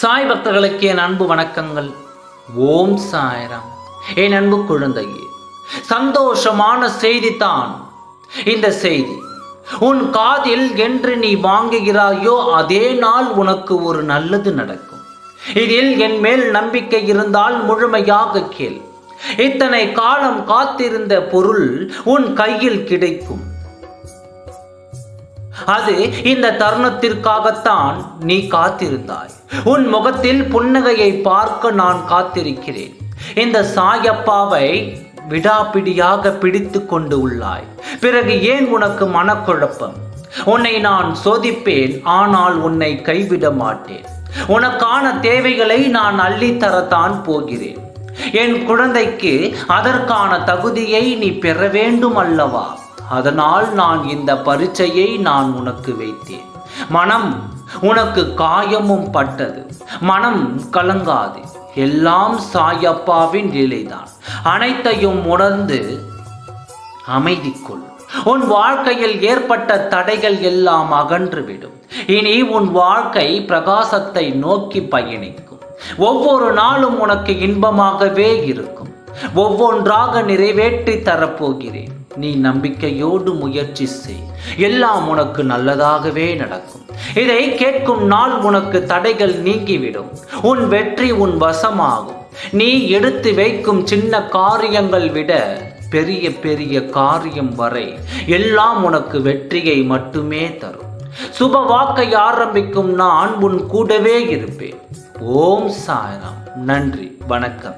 சாய் பக்தர்களுக்கு என் அன்பு வணக்கங்கள். ஓம் சாய்ராம். என் அன்பு குழந்தையே சந்தோஷமான செய்தி தான் இந்த செய்தி உன் காதில் என்று நீ வாங்குகிறாயோ அதே நாள் உனக்கு ஒரு நல்லது நடக்கும். இதில் என் மேல் நம்பிக்கை இருந்தால் முழுமையாக கேள். இத்தனை காலம் காத்திருந்த பொருள் உன் கையில் கிடைக்கும். அது இந்த தருணத்திற்காகத்தான் நீ காத்திருந்தாய். உன் முகத்தில் புன்னகையை பார்க்க நான் காத்திருக்கிறேன். இந்த சாயப்பாவை விடாபிடியாக பிடித்து கொண்டு உள்ளாய். பிறகு ஏன் உனக்கு மனக்குழப்பம்? உன்னை நான் சோதிப்பேன் ஆனால் உன்னை கைவிட மாட்டேன். உனக்கான தேவைகளை நான் அள்ளித்தரத்தான் போகிறேன். என் குழந்தைக்கு அதற்கான தகுதியை நீ பெற வேண்டும் அல்லவா? அதனால் நான் இந்த பரீட்சையை நான் உனக்கு வைத்தேன். மனம் உனக்கு காயமும் பட்டது. மனம் கலங்காது. எல்லாம் சாயப்பாவின் லீலைதான் அனைத்தையும் உணர்ந்து அமைதிக்குள். உன் வாழ்க்கையில் ஏற்பட்ட தடைகள் எல்லாம் அகன்றுவிடும். இனி உன் வாழ்க்கை பிரகாசத்தை நோக்கி பயணிக்கும். ஒவ்வொரு நாளும் உனக்கு இன்பமாகவே இருக்கும். ஒவ்வொன்றாக நிறைவேற்றி தரப்போகிறேன். நீ நம்பிக்கையோடு முயற்சி செய். எல்லாம் உனக்கு நல்லதாகவே நடக்கும். இதை கேட்கும் நாள் உனக்கு தடைகள் நீங்கிவிடும் உன் வெற்றி உன் வசமாகும். நீ எடுத்து வைக்கும் சின்ன காரியங்கள் விட பெரிய பெரிய காரியம் வரை எல்லாம் உனக்கு வெற்றியை மட்டுமே தரும். சுப வாக்கை ஆரம்பிக்கும் நான் உன் கூடவே இருப்பேன். ஓம் சாய்ராம். நன்றி. வணக்கம்.